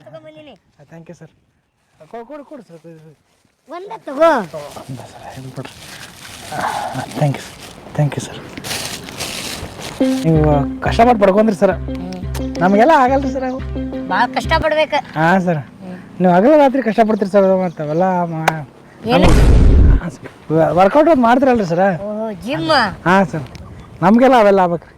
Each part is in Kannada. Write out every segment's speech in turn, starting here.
ತಗೊಂಬಂದಿನಿ ಥ್ಯಾಂಕ್ ಯು ಸರ್ ಕೊಡು ಕೊಡು ಸರ್ ಒಂದ ತಗೋ. Thank you thank you sir ನೀವು ಕಷ್ಟಪಟ್ಟು ಪಡ್ಕೊಂಡ್ರಿ ಸರ್ ನಮಗೆಲ್ಲ ಆಗಲ್ಲ ರೀ ಸರ್ ಅವು ಭಾಳ ಕಷ್ಟ ಪಡ್ಬೇಕ ಹಾಂ ಸರ್ ನೀವು ಹಗಲ ರಾತ್ರಿ ಕಷ್ಟಪಡ್ತೀರಿ ಸರ್ ಮತ್ತು ಅವೆಲ್ಲ ವರ್ಕೌಟ್ ಅದು ಮಾಡ್ತೀರಲ್ರಿ ಸರ್ ಜಿಮ್ ಹಾಂ ಸರ್ ನಮಗೆಲ್ಲ ಅವೆಲ್ಲ ಆಗ್ಬೇಕು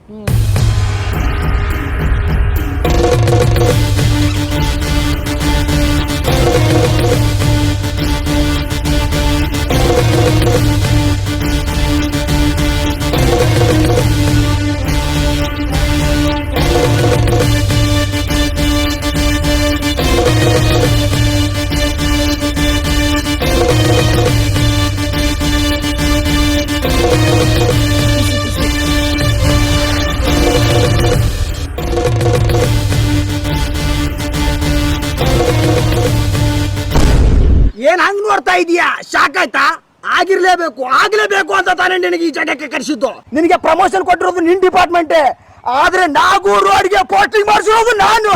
ಏನ್ ಹಂಗ್ ನೋಡ್ತಾ ಇದೀಯಾ? ಶಾಕ್ ಆಯ್ತಾ? ಆಗಿರ್ಲೇಬೇಕು, ಆಗ್ಲೇಬೇಕು ಅಂತ ತಾನೇ ನಿನಗೆ ಈ ಜಾಗಕ್ಕೆ ಕರೆಸಿದ್ದು. ನಿನಗೆ ಪ್ರಮೋಷನ್ ಕೊಟ್ಟಿರೋದು ನಿನ್ ಡಿಪಾರ್ಟ್ಮೆಂಟ್ ಆದ್ರೆ ನಾಗೂರು ರೋಡ್ಗೆ ಪೋಸ್ಟಿಂಗ್ ಮಾಡಿಸಿರೋದು ನಾನು.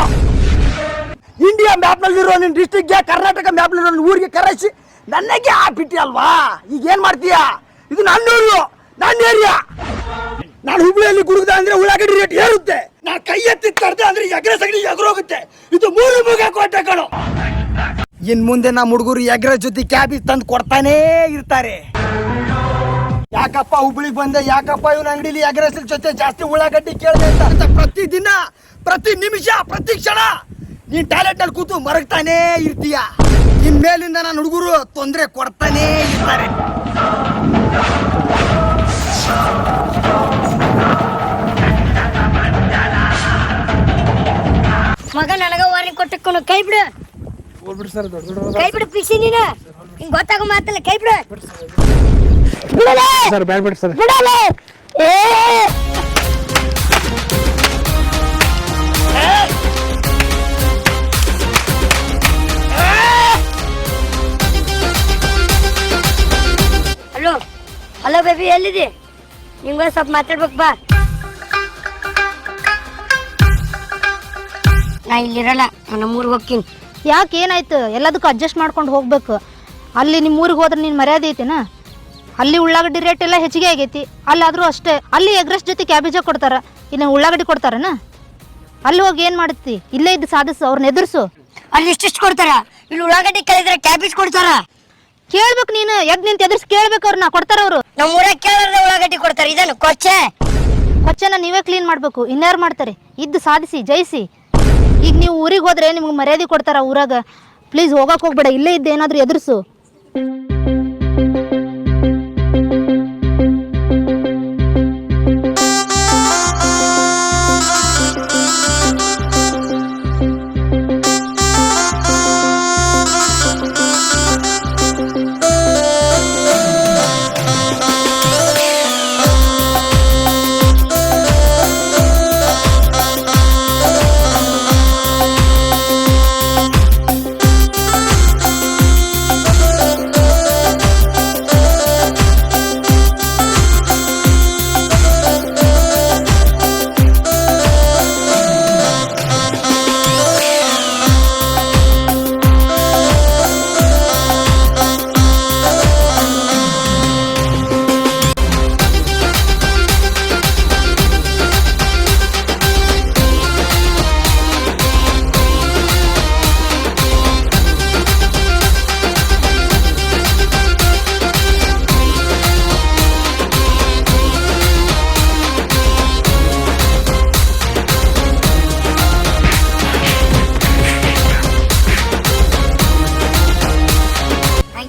ಇಂಡಿಯಾ ಮ್ಯಾಪ್ ನಲ್ಲಿರೋ ನಿನ್ ಡಿಸ್ಟಿಕ್ಗೆ ಕರ್ನಾಟಕ ಮ್ಯಾಪ್ ನಲ್ಲಿರೋ ನಿನ್ ಊರಿಗೆ ಕರೆಸಿ ನನಗೆ ಹಾಕ್ಬಿಟ್ಟಿ ಅಲ್ವಾ? ಈಗ ಏನ್ ಮಾಡ್ತೀಯಾ? ಇದು ನನ್ನ ಊರು, ನನ್ನ ಏರಿಯಾ ನಾನು ಹುಬ್ಳಿಯಲ್ಲಿ ಗುರುಗದ ಅಂದ್ರೆ ಉಳ್ಳಾಗಡ್ಡಿ ರೇಟ್ ಏರುತ್ತೆ. ನಾನು ಕೈ ಎತ್ತಿ ತರದೆ ಅಂದ್ರೆ ಎಗರೆ ಸಗಡಿ ಎಗರೋಗುತ್ತೆ. ಇದು ಮೂರು ಮುಗ ಕೊಟ್ಟೆ ಕಣೋ. ಇನ್ ಮುಂದೆ ನಮ್ಮ ಹುಡುಗರು ಎಗ್ರ ಜೊತೆ ಕ್ಯಾಬೇಜ್ ತಂದು ಕೊಡ್ತಾನೇ ಇರ್ತಾರೆ. ಯಾಕಪ್ಪ ಹುಬ್ಳಿಗೆ ಬಂದೆ? ಯಾಕಪ್ಪ ಇವನ ಅಂಗಡಿಲಿ ಎಗ್ರೆಸ್ ಜೊತೆ ಜಾಸ್ತಿ ಉಳ್ಳಾಗಡ್ಡಿ ಕೇಳಿದೆ ಅಂತ ಪ್ರತಿ ದಿನ ಪ್ರತಿ ನಿಮಿಷ, ಪ್ರತಿ ಕ್ಷಣ ನೀನ್ ಟಾಯ್ಲೆಟ್ ಅಲ್ಲಿ ಕೂತು ಮರಗ್ತಾನೇ ಇರ್ತೀಯ. ಇನ್ ಮೇಲಿಂದ ನನ್ನ ಹುಡುಗರು ತೊಂದರೆ ಕೊಡ್ತಾನೇ ಇರ್ತಾರೆ. ಮಗ ನನಗ ವಾರ್ನಿಂಗ್ ಕೊಟ್ಟಕ್ಕನು ಕೈ ಬಿಡು. ಹೋಗ್ಬಿಡ್ರಿ ಸರ್ ದೊಡ್ಡ ದೊಡ್ಡ ಕೈ ಬಿಡು ಪಿಸಿ ನೀನು. ಗೊತ್ತಾಗೋ ಮಾತಲ್ಲ ಕೈ ಬಿಡು. ಬಿಡಲೇ. Sir bad sir. ಬಿಡಲೇ. ಏ. ಹಲೋ ಹಲೋ ಬೇಬಿ ಎಲ್ಲಿದೆ? ನಿಂಗೆ ಸ್ವಲ್ಪ ಮಾತಾಡ್ಬೇಕು ಬಾ. ನಾ ಇಲ್ಲಿರಲ್ಲ ನಾನು ನಮ್ಮೂರಿಗೆ ಹೋಗ್ತೀನಿ. ಯಾಕೆ ಏನಾಯ್ತು? ಎಲ್ಲದಕ್ಕೂ ಅಡ್ಜಸ್ಟ್ ಮಾಡ್ಕೊಂಡು ಹೋಗ್ಬೇಕು. ಅಲ್ಲಿ ನಿಮ್ಮ ಊರಿಗೆ ಹೋದ್ರೆ ನೀನು ಮರ್ಯಾದೆ ಐತೆನಾ? ಅಲ್ಲಿ ಉಳ್ಳಾಗಡ್ಡಿ ರೇಟ್ ಎಲ್ಲ ಹೆಚ್ಚಿಗೆ ಆಗೈತಿ. ಅಲ್ಲಾದರೂ ಅಷ್ಟೇ. ಅಲ್ಲಿ ಎಗ್ರೆಸ್ ಜೊತೆ ಕ್ಯಾಬೇಜ ಕೊಡ್ತಾರ. ಇನ್ನು ಉಳ್ಳಾಗಡ್ಡಿ ಕೊಡ್ತಾರನ? ಅಲ್ಲಿ ಹೋಗಿ ಏನು ಮಾಡುತ್ತಿ? ಇಲ್ಲೇ ಇದ್ದು ಸಾಧಿಸು ಅವ್ರನ್ನ ಎದುರಿಸು. ಅಲ್ಲಿ ಇಷ್ಟಿಷ್ಟು ಕೊಡ್ತಾರ? ಇಲ್ಲಿ ಉಳ್ಳಾಗಡ್ಡಿ ಕೇಳಿದ್ರೆ ಕ್ಯಾಬೇಜ್ ಕೊಡ್ತಾರ? ಕೇಳ್ಬೇಕು ನೀನು. ಎದ್ ನಿಂತು ಎದುರಿಸಿ ಕೇಳ್ಬೇಕು ಅವ್ರನ್ನ ಕೊಡ್ತಾರ ಅವರು. ನಮ್ಮ ಊರಾಗ ಕೇಳಿದ್ರೆ ಉಳ್ಳಾಗಡ್ಡಿ ಕೊಡ್ತಾರೆ. ಇದನ್ನು ಕೊಚ್ಚೆ. ಕೊಚ್ಚೆನ ನೀವೇ ಕ್ಲೀನ್ ಮಾಡಬೇಕು. ಇನ್ಯಾರು ಮಾಡ್ತಾರೆ? ಇದ್ದು ಸಾಧಿಸಿ ಜಯಿಸಿ. ಈಗ ನೀವು ಊರಿಗೆ ಹೋದ್ರೆ ನಿಮ್ಗೆ ಮರ್ಯಾದೆ ಕೊಡ್ತಾರ ಊರಾಗ. ಪ್ಲೀಸ್ ಹೋಗಕ್ಕೆ ಹೋಗ್ಬೇಡ ಇಲ್ಲೇ ಇದ್ದೇನಾದ್ರೂ ಎದುರಿಸು.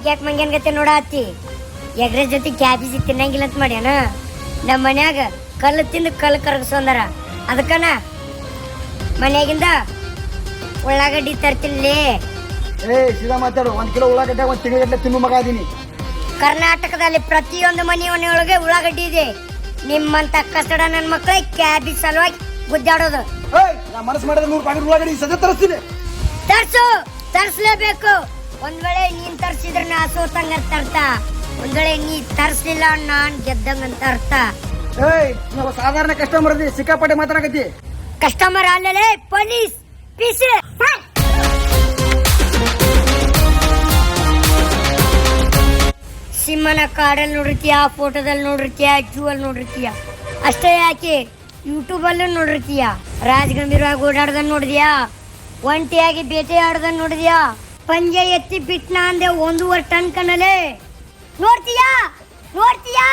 ಹಂಗ್ಯಾಕ್ ಗತಿ ಗತೆ ನೋಡಾತಿ? ಎಗ್ರ ಜೊತೆ ಕ್ಯಾಬೇಜ್ ತಿನ್ನಂಗಿಲ್ಲ ಅಂತ ಮಾಡ್ಯಾನ? ನಮ್ಮ ಮನ್ಯಾಗ ಕಲ್ಲು ತಿಂದು ಕಲ್ಲು ಕರಗಿಸೋಂದಾರ ಅದಕ್ಕನ ಮನ್ಯಾಗಿಂದ ಉಳ್ಳಾಗಡ್ಡಿ ತರ್ತಿನ್ಲೇ ಏ ಸೀದಾ ಮಾತಾಡು. ಒಂದ್ ಕಿಲೋ ಉಳ್ಳಾಗಡ್ಡೆ ಒಂದ್ ತಿಂಗಳಗಟ್ಟಲೆ ತಿನ್ನು ಮಗ ಅದೀನಿ. ಕರ್ನಾಟಕದಲ್ಲಿ ಪ್ರತಿಯೊಂದು ಮನೆಯೊಳಗೆ ಉಳ್ಳಾಗಡ್ಡಿ ಇದೆ. ನಿಮ್ಮಂತ ಕಸಡ ನನ್ನ ಮಕ್ಕಳೇ ಕ್ಯಾಬೇಜ್ ಸಲುವಾಗಿ ಗುದ್ದಾಡೋದು. ಏಯ್ ನಾ ಮನಸ್ಸು ಮಾಡಿದ್ರೆ ನೂರು ಉಳ್ಳಾಗಡ್ಡಿ ಸದ್ಯ ತರಿಸ್ತೀನಿ. ತರ್ಸು ತರ್ಸ್ಲೇಬೇಕು. ಒಂದ್ ವೇಳೆ ನೀನ್ ತರ್ಸಿದ್ರೆ ನಾ ಸೋತಂಗ ಅಂತ ಅರ್ಥ. ಒಂದ್ ವೇಳೆ ನೀ ತರ್ಸಿಲ್ಲ ನಾನ್ ಗೆದ್ದಂಗ ಅಂತ ಅರ್ಥ. ಏಯ್ ಸಾಧಾರಣ ಕಸ್ಟಮರ್ ಸಿಕ್ಕಾಪಟ್ಟೆ ಮಾತಾಡಕತ್ತಿ ಕಸ್ಟಮರ್ ಅಲ್ಲೇ ಪೊಲೀಸ್ ಪಿಸ್. ಸಿಂಹನ ಕಾಡಲ್ಲಿ ನೋಡಿರ್ತೀಯ ಫೋಟೋದಲ್ಲಿ ನೋಡಿರ್ತೀಯ ಜೂ ಅಲ್ಲಿ ನೋಡಿರ್ತೀಯ. ಅಷ್ಟೇ ಯಾಕೆ ಯೂಟ್ಯೂಬ್ ಅಲ್ಲೂ ನೋಡಿರ್ತೀಯ ರಾಜಗಂಭೀರವಾಗಿ ಓಡಾಡ್ದನ್ ನೋಡಿದ್ಯಾ? ಒಂಟಿಯಾಗಿ ಬೇಟೆ ಆಡ್ದನ್ ನೋಡಿದ್ಯಾ? ಪಂಜೆ ಎತ್ತಿ ಬಿಟ್ನ ಅಂದೆ ಒಂದೂವರೆ ಟನ್ ಕಣಲೆ. ನೋಡ್ತೀಯಾ? ನೋಡ್ತೀಯಾ?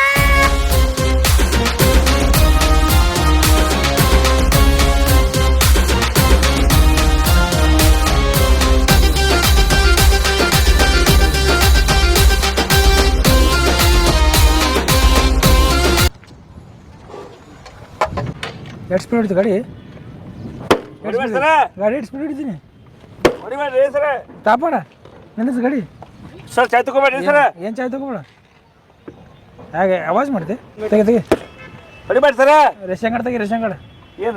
ಎಷ್ಟು ಸ್ಪೀಡ್ ಹೊಡಿತು ಗಾಡಿ. ಗಾಡಿ ಎಷ್ಟು ಸ್ಪೀಡ್ ಹೊಡಿತೀನಿ. ಹೊಡಿಬೇಡ್ರಿ ಸರ? ತಾಪಾಡ ನಿಲ್ಲಿಸ್ ಗಡಿ? ಸರ್ ಚಾಯ್ ತಗೋಬೇಡ್ರಿ ಸರ? ಏನು ಚಾಯ್ ತಗೋಬೇಡ? ಹಾಗೆ ಆವಾಜ್ ಮಾಡಿದೆ ತೆಗೆ ತೆಗೆ. ಹೊಡಿಬೇಡ್ರಿ ಸರ. ರೇಷನ್ ಕಾರ್ಡ್ ತೆಗಿ ರೇಷನ್ ಕಾರ್ಡ್.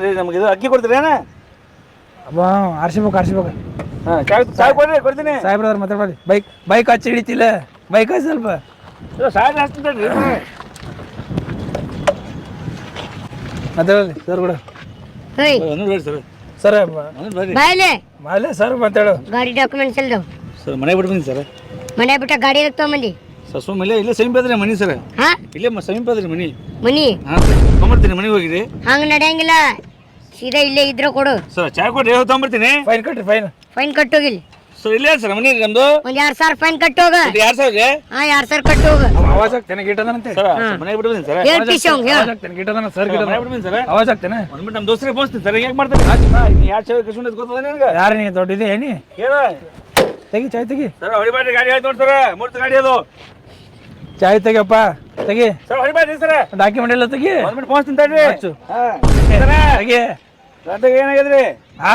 ರೀ ನಮ್ಗೆ ಇದು ಅಕ್ಕಿ ಕೊಡ್ತೀರೇನ ಅಬ್ಬಾ ಆರ್ಸಿಬೇಕು ಆರ್ಸಿಬೇಕು. ಹಾಂ ಚಾಯ್ ಚಾಯ್ ಕೊಡ್ರಿ ಕೊಡ್ತೀನಿ. ಸಾಹೇಬ್ರವ್ರು ಮಾತಾಡ್ಬಾರ್ದು ಬೈಕ್ ಬೈಕ್ ಹಚ್ಚಿ ಹಿಡಿತಿಲ್ಲ. ಬೈಕ್ ಹಚ್ಚಿ ಸ್ವಲ್ಪ. ಸಾಯ್ ಹಚ್ತೀನಿ ಮಾತಾಡಲಿ ಸರ್ ಕೂಡ. ನೋಡಿ ಸರ್. ಸರ್ ಬಾಯ್ಲೆ. ಮಾಲೆ ಸರ್ ಮಾತಾಡು ಗಾಡಿ ಡಾಕ್ಯುಮೆಂಟ್ಸ್ ಇಲ್ದವ್ ಸರ್ ಮನೆ ಬಿಟ್ಟು ಬಂದಿ ಸರ್. ಮನೆ ಬಿಟ್ಟ ಗಾಡಿ ಎದಕ್ ತಗೊಂಬಂದಿ? ಸರ್ ಸುಮ್ಮ ಇಲ್ಲೇ ಇಲ್ಲೇ ಸಮೀಪ ಅದ್ರಿ ಮನಿ ಸರ್. ಹಾ? ಇಲ್ಲೇ ಮ- ಸಮೀಪ ಅದ್ರಿ ಮನಿ. ಮನಿ? ಹಾಂ ಸರ್ ತೊಗೊಂಬರ್ತೀನಿ ಮನೆಗೆ ಹೋಗಿರಿ. ಹಂಗ ನಡೆಯಂಗಿಲ್ಲ. ಸೀದಾ ಇಲ್ಲೇ ಇದ್ರೆ ಕೊಡು. ಸರ್ ಚಾಯ್ ಕೊಡ್ರಿ ಹೋಗಿ ತೊಗೊಂಬರ್ತೀನಿ. ಫೈನ್ ಕಟ್ರಿ ಫೈನ್ ಫೈನ್ ಕಟ್ಟೋಗಿಲ್ಲ ಸರ್ ಇಲ್ಲ ಸರ್ ಮನಿ ನಮ್ದು ಒಂದ್ ಎರಡ್ ಸಾವಿರ ಫೈನ್ ಇದು ಹಾ ಎರಡ್ ಸಾವಿರ ಕಟ್ಟೋಗ ಆವಾಜ್ ಆಗ್ತೇನೆ ಗೀಟ್ ಅದಂತೆ ಸರ್ ಸರ್. ಹೇಳ್ ಹೇಳ್. ಆಗ್ತೇನೆ ಸರ್ ಗೀಟ್ ಮನೆ ಬಿಟ್ಟು ಬಂದೀನಿ ಸರ್. ಆವಾಜ್ ಆಗ್ತೇನೆ ಒಂದು ಮಿನಿಟ್ ನಮ್ಮ ದೋಸ್ತರಿಗೆ ಪೋಸ್ತೀನಿ ಸರ್ ಯಾಕೆ ಮಾಡ್ತಾರೆ? ನೀ ಯಾರು ಚಾಯ್ ತೆಗಪ್ಪ ಗೊತ್ತದ ನಿನಗೆ? ಯಾರು ನೀ ದೊಡ್ಡದೆ ಏನಿ? ಹೇಳ ತೆಗಿ ಚಾಯ್ ತೆಗಿ. ಸರ್ ಗಾಡಿ ಆಯ್ತು ನೋಡಿ ಸರ್. ಮೂರ್ತಿ ಗಾಡಿ ಅದು. ಚಾಯ್ ತೆಗಿಯಪ್ಪ ತೆಗಿ. Sir ಹೊಡಿಬೇಡ್ರಿ sir. ಡಾಕ್ಯುಮೆಂಟ್ ಎಲ್ಲ ತೆಗಿ. ಒಂದ್ ಮಿನಿಟ್ ಹಚ್ಚು. ಹಾಂ. ತೆಗಿ. ಏನಾಗಿದ್ರಿ? ಹಾ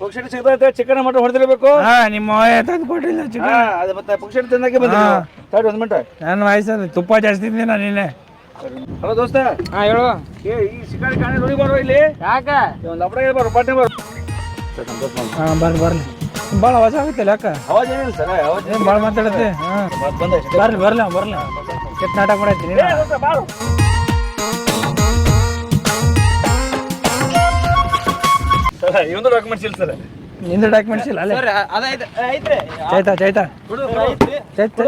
ಪುಕ್ಷಟಿ ಸಿಗ್ತೈತೆ ಚಿಕನ್ ಮಟನ್ ಹೊಡೆದಿರ್ಬೇಕು. ಹಾ ನಿಮ್ಮ ತಂದು ಕೊಟ್ಟಿಲ್ಲ ಚಿಕನ್. ಅದು ಮತ್ತೆ ಪುಕ್ಷಟಿ ತಿನ್ನಕ್ಕೆ ಬಂದ ತಡಿ ಒಂದು ಮಿನಿಟ್ ನನ್ನ ವಯಸ್ಸಲ್ಲಿ ತುಪ್ಪ ಜಾಸ್ತಿ ತಿಂದಿನ ನೀನೆ. ಹಲೋ ದೋಸ್ತ. ಹಾ ಹೇಳು. ಏ ಈ ಶಿಕಾರಿ ಕಾಣೆ ನೋಡಿ ಬರೋ ಇಲ್ಲಿ. ಯಾಕ? ಒಂದು ಲಪಡ ಬರೋ ಬಟ್ಟೆ ಬರೋ. ಹಾ ಬರ್ಲಿ ಬರ್ಲಿ. ಭಾಳ ಅವಾಜ್ ಆಗುತ್ತಿಲ್ಲ ಯಾಕ? ಅವಾಜ್ ಏನಿಲ್ಲ ಸರ್ ಅವಾಜ್ ಏನು ಭಾಳ ಮಾತಾಡತ್ತೆ? ಹಾಂ ಬರ್ರಿ ಬರ್ಲಿ ಬರ್ಲಿ ಬರ್ಲಿ. ಕೆಟ್ಟ ನಾಟಕ ಮಾಡೈತಿ ನೀನು. ಸರ್ ಇವೊಂದು ಡಾಕ್ಯುಮೆಂಟ್ಸ್ ಇಲ್ಲ ಸರ್. ನಿಂದು ಡಾಕ್ಯುಮೆಂಟ್ಸ್ ಇಲ್ಲ ಅಲ್ಲೇ. ಚೈತಾ ಚೈತಾ. ಚೈತಾ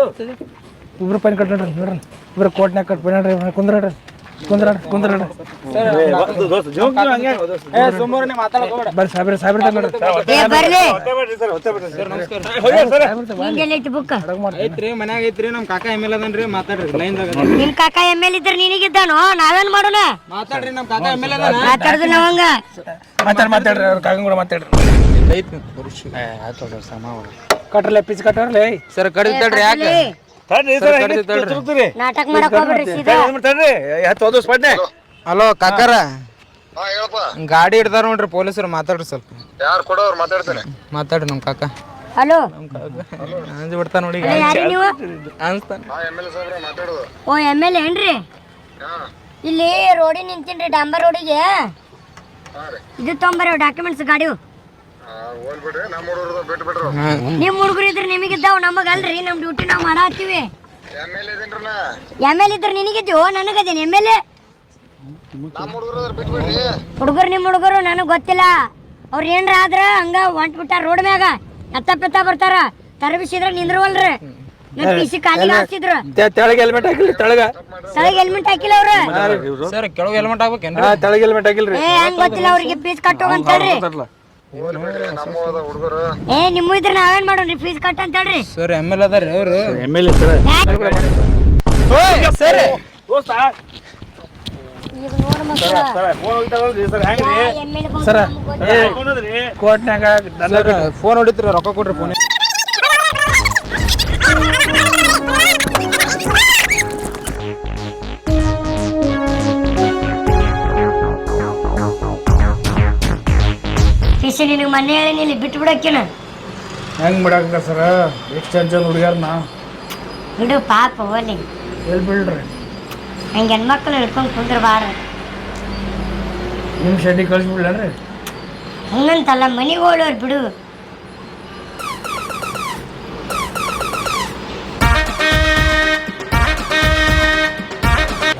ಇಬ್ರು ಪೈನ್ ಕಟ್ಟಿ ನೋಡ್ರಿ. ನೋಡ್ರಿ ಇಬ್ರು ಕೋಟ್ನಾಗ ಕಟ್ಬಿಡ್ರಿ ಪೈನ್ ನೋಡ್ರಿ ಪಿಸ್ ಬರ್ರಿ ಸಾಹೇಬ್ರ ಸಾಹೇಬ್ರ ತಗೊಂಡ್ ನೋಡ್ರಿ ಏ ಬರ್ಲಿ ಹೊತ್ತೆ ಬಿಡ್ರಿ ಸರ್ ಹೊತ್ತೆ ಬಿಡ್ರಿ ಸರ್ ನಮಸ್ಕಾರ. ಸರ್. ನಿಂದೆಲ್ಲ ಐತಿ ಬುಕ್ ಐತ್ರಿ ಮನ್ಯಾಗ ಐತ್ರಿ ನಮ್ ಕಾಕ ಎಂ ಎಲ್ ಅದನ್ರಿ ಮಾತಾಡ್ರಿ ಲೈನ್ ನಿಮ್ ಕಾಕ ಎಂ ಎಲ್ ಇದ್ರ ನಿನಗಿದ್ದಾನೋ? ನಾವೇನ್ ಮಾಡೋಣ? ಮಾತಾಡ್ರಿ ನಮ್ ಕಾಕ ಎಂ ಎಲ್ ಅದಾನ? ನಾವಂಗ ಮಾತಾಡ್ ಮಾತಾಡ್ರಿ ಅವ್ರ ಕಾಗಂ ಕೂಡ ಮಾತಾಡ್ರಿ. ಕಟ್ರಲ್ಲ ಪಿಚ್ ಕಟ್ರಲ್ಲ ಸರ್ ಕಡಿತಾಡ್ರಿ ಯಾಕೆ? ತಡ್ರಿ ಸರ್ ಹೆಂಗೆ ತಿರುಗ್ತೀರಿ? ನಾಟಕ ಮಾಡಕ್ ಹೋಗ್ಬಿಡ್ರಿ ಸೀದಾ. ತಡ್ರಿ, ತಡ್ರಿ. ಹತ್ತು ಒಂದು ಸ್ಪಡ್ನೆ. ಹಲೋ. ಕಾಕಾರ. ಹಾ ಹೇಳಪ್ಪ. ಗಾಡಿ ಹಿಡ್ದಾರ ನೋಡ್ರಿ ಪೊಲೀಸರು ಮಾತಾಡ್ರಿ ಸ್ವಲ್ಪ. ಯಾರು ಕೊಡೋರು ಮಾತಾಡ್ತೇನೆ ಮಾತಾಡ್ರಿ ನಮ್ ಕಾಕ. ಹಲೋ. ಅಂಜ್ ಬಿಡ್ತಾ ನೋಡಿ ಯಾರಿ ನೀವು? ಅನ್ಸ್ತಾನ. ಹಾ ಎಂ ಎಲ್ ಎ ಸಾಹೇಬ್ರೆ ಮಾತಾಡೋದು. ಓ ಎಂ ಎಲ್ ಏನ್ರಿ? ಹಾ. ಇಲ್ಲಿ ರೋಡಿ ನಿಂತೀನ್ರಿ ಡಾಂಬರ್ ರೋಡಿಗೆ. ಹಾ ರೀ. ಇದು ತೊಂಬರ ಡಾಕ್ಯುಮೆಂಟ್ಸ್ ಗಾಡಿ ಹೋಗ್ಬಿಡ್ರಿ. ನಮ್ಮ ಹುಡುಗರು ಬಿಟ್ಟು ಬಿಡ್ರು. ನಿಮ್ ಹುಡುಗರು ಇದ್ರೆ ನಿಮಗಿದ್ದಾವ್ ನಮಗಲ್ರಿ ನಮ್ ಡ್ಯೂಟಿ ನಾವ್ ಮಾಡತ್ತೀವಿ. ಎಂ ಎಲ್ ಎಂ ಎಲ್ ಇದ್ರೆ ನಿನಗಿದ್ದೀವೋ ನನಗದೇನು ಎಂ ಎಲ್ ಎ? ನಮ್ಮ ಹುಡುಗರು ನಿಮ್ ಬಿಟ್ಟು ಬಿಡ್ರಿ. ಹುಡುಗರು ನಿಮ್ಮ ಹುಡುಗರು ನನಗೆ ಗೊತ್ತಿಲ್ಲ. ಅವ್ರ ಏನ್ರ ಆದ್ರ ಹಂಗ ಹೊಂಟ್ ಬಿಟ್ಟಾರ ರೋಡ್ ಮ್ಯಾಗ. ಎತ್ತ ಪೆತ್ತ ಬರ್ತಾರ. ತರಬಿಸಿದ್ರ ನಿಂದ್ರವಲ್ರಿ. ನನ್ ಪಿಸಿ ಕಾಲಿಗೆ ಹಾಕ್ತಿದ್ರು ತೆಳಗೆ ಹೆಲ್ಮೆಟ್ ಹಾಕಿಲ್ರಿ ತೆಳಗ. ತಳಗ್ ಹೆಲ್ಮೆಟ್ ಹಾಕಿಲ್ಲ ಅವ್ರು. ಸರ್ ಕೆಳಗೆ ಹೆಲ್ಮೆಟ್ ಆಗ್ಬೇಕೇನ್ರಿ ಹಾ ತೆಳಗೆ ಹೆಲ್ಮೆಟ್ ಹಾಕಿಲ್ರಿ. ಏ ಹಂಗ ಗೊತ್ತಿಲ್ಲ ಅವ್ರಿಗೆ. ಪೀಸ್ ಕಟ್ಟೋಗಂತ ಏ ನಿಮ್ಮ ಇದ್ರ ನಾವೇನ್ ಮಾಡೋಣ್ರಿ? ಫೀಸ್ ಕಟ್ಟ ಅಂತ ಹೇಳ್ರಿ ಸರ್ ಎಂ ಎಲ್ ಅದಾರಿ ಅವ್ರು. M L sir. ಸರ್. ದೋಸ್ತ. ಸರ್ ಫೋನ್ ಹೊಡಿತ್ರಿ ರೊಕ್ಕ ಕೊಡ್ರಿ ಫೋನ್ ಫೀಸ್ ನಿನಗೆ ಮೊನ್ನೆ ಹೇಳಿ ಇಲ್ಲಿ ಬಿಟ್ಟು ಬಿಡಕ್ಕಿನ? ಹೆಂಗ್ ಬಿಡಾಕ ಸರ? ಎಷ್ಟು ಚಂದ ಚಂದ ಹುಡುಗ್ಯಾರ ನಾ ಬಿಡು ಪಾಪ ಹೋಲಿ ಎಲ್ಲಿ ಬಿಡ್ರಿ. ಹಂಗೆ ಹೆಣ್ಮಕ್ಳು ಹಿಡ್ಕೊಂಡು ಕುಂದ್ರ ಬಾರ ನಿಮ್ಮ ಕಳ್ಸಿ ಕಳಿಸ್ಬಿಡ್ಲೇನ್ರಿ ಹಂಗಂತಲ್ಲ ಮನೆಗೆ ಹೋಳೋರು ಬಿಡು.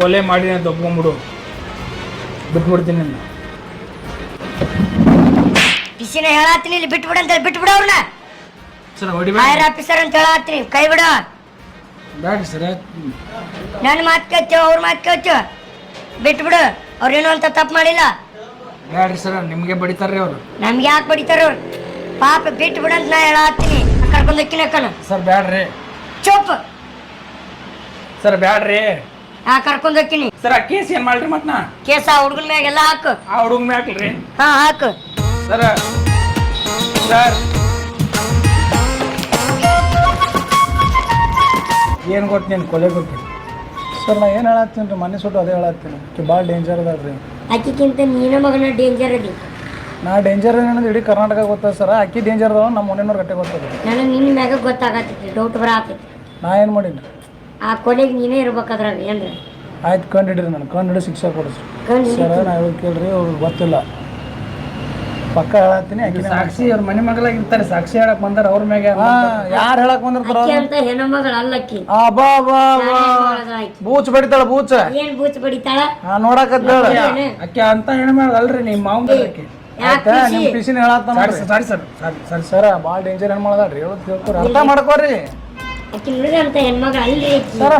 ಕೊಲೆ ಮಾಡಿ ಅಂತ ಒಪ್ಕೊಂಬಿಡು. ಬಿಟ್ಬಿಡ್ತೀನಿ ನಿನ್ನ. ಪಿಸಿನ ಹೇಳತ್ತೀನಿ ಇಲ್ಲಿ ಬಿಟ್ಟು ಬಿಡು ಅಂತ ಬಿಟ್ಟು ಬಿಡ ಅವ್ರನ್ನ. ಸರ್ ಹೊಡಿಬೇಡ ಫೈರ್ ಆಫೀಸರ್ ಅಂತ ಹೇಳತ್ತೀನಿ ಕೈ ಬಿಡ. ಬ್ಯಾಡ್ರಿ ಸರ್ ನನ್ನ ಮಾತು ಕೇಳ್ತೇವ ಅವ್ರ ಮಾತು ಬಿಟ್ ಬಿಟ್ಬಿಡು ಅವ್ರೇನು ಅಂತ ತಪ್ಪು ಮಾಡಿಲ್ಲ. ಬ್ಯಾಡ್ರಿ ಸರ್ ನಿಮಗೆ ಬಡಿತಾರ್ರಿ ಅವರು. ನಮ್ಗೆ ಯಾಕೆ ಬಡಿತಾರ ಅವ್ರು? ಪಾಪ ಬಿಟ್ಟು ಬಿಡಂತ ನಾ ಹೇಳತ್ತೀನಿ ಕರ್ಕೊಂಡು ಅಕ್ಕನ. ಸರ್ ಬೇಡ್ರಿ. ಚುಪ್. ಸರ್ ಬೇಡ್ರಿ. ಆ ಕರ್ಕೊಂಡು ಹೋಗ್ತೀನಿ. ಸರ್ ಆ ಕೇಸ್ ಏನ್ ಮಾಡ್ರಿ ಮತ್ ನಾ? ಕೇಸ ಹುಡುಗನ ಮ್ಯಾಗೆಲ್ಲ ಹಾಕು. ಆ ಹುಡುಗ ಮ್ಯಾಕ್ರಿ ಹಾ ಹಾಕು. ಸರ್. ಸರ್. ಏನು ಕೊಟ್ಟು ನೀನು ಕೊಲೆ ಗೊತ್ತು ಸರ್ ನಾ ಏನು ಹೇಳತ್ತೀನಿ ರೀ ಮನೆ ಸುಟ್ಟು ಅದೇ ಹೇಳತ್ತೀನಿ. ಭಾಳ ಡೇಂಜರ್ ಅದ ರೀ ಆಕಿಕ್ಕಿಂತ ನೀನು ಮಗನ ಡೇಂಜರ್ ಅದಿ. ನಾ ಡೇಂಜರ್ ಏನಂದ್ರೆ ಇಡೀ ಕರ್ನಾಟಕ ಗೊತ್ತದ ಸರ್. ಅಕ್ಕಿ ಡೇಂಜರ್ ಅದಾವ ನಮ್ಮ ಮನೆಯವ್ರ ಗಟ್ಟೆ ಗೊತ್ತದ. ನನಗೆ ನಿನ್ನ ಮ್ಯಾಗ ಗೊತ್ತಾಗತ್ತೈತಿ ಡೌಟ್ ಬರತೈತಿ ನಾ ಏನು ಮಾಡೀನಿ ಆ ಕೊಲೆಗೆ ನೀನೇ ಇರ್ಬೇಕಾದ್ರಾಗ ಏನ್ರಿ? ಆಯ್ತು ಕಂಡು ಹಿಡ್ರಿ ನಾನು ಕಂಡು ಹಿಡಿದು ಶಿಕ್ಷೆ ಕೊಡಿಸ್ರಿ. ಕಂಡು ಸರ್ ನಾ ಹೇಳಿ ಕೇಳ್ರಿ ಅವ್ರಿಗೆ ಗೊತ್ತಿಲ್ಲ. ಪಕ್ಕ ಹೇಳತ್ತೀನಿ ಸಾಕ್ಷಿ ಅವ್ರ ಮನೆ ಮಗಳಾಗಿರ್ತಾರೆ ಸಾಕ್ಷಿ ಹೇಳಕ್ ಬಂದಾರ ಅವ್ರ ಮ್ಯಾಗ ಯಾರು ಹೇಳಕ್ ಬಂದಿರ್ತಾರ ಆಕಿ ಅಂತ ಹೆಣ್ಮಗಳು ಅಲ್ಲಕ್ಕಿ ಬಾ ಬಾ ಬೂಚ್ ಬಡಿತಾಳ ಬೂಚ್. ಏನ್ ಬೂಚ್ ಬಡಿತಾಳ? ನೋಡಕ್ ನೋಡಕತ್ತೇಳ ಅಕ್ಕಿ ಅಂತ ಹೆಣ್ಮಗಳ ಅಲ್ರಿ ನಿಮ್ಮ ಮಾವ ಆಯ್ತಾ? ನಿಮ್ ಪಿಸಿನ ಹೇಳತ್ತ ಸಾರಿ ಸರ್ ಸಾರಿ ಸರಿ ಸರ್ ಭಾಳ ಡೇಂಜರ್ ಹೆಣ್ಮಾಡ್ರಿ ಹೇಳೋದ್ ತಿಳ್ಕೊರಿ ಅರ್ಥ ಮಾಡ್ಕೊರಿ. ಅಕ್ಕಿ ನೋಡ್ರಿ ಅಂತ ಹೆಣ್ಮಗಳು ಅಲ್ರಿ ಆಕಿ. ಸರ್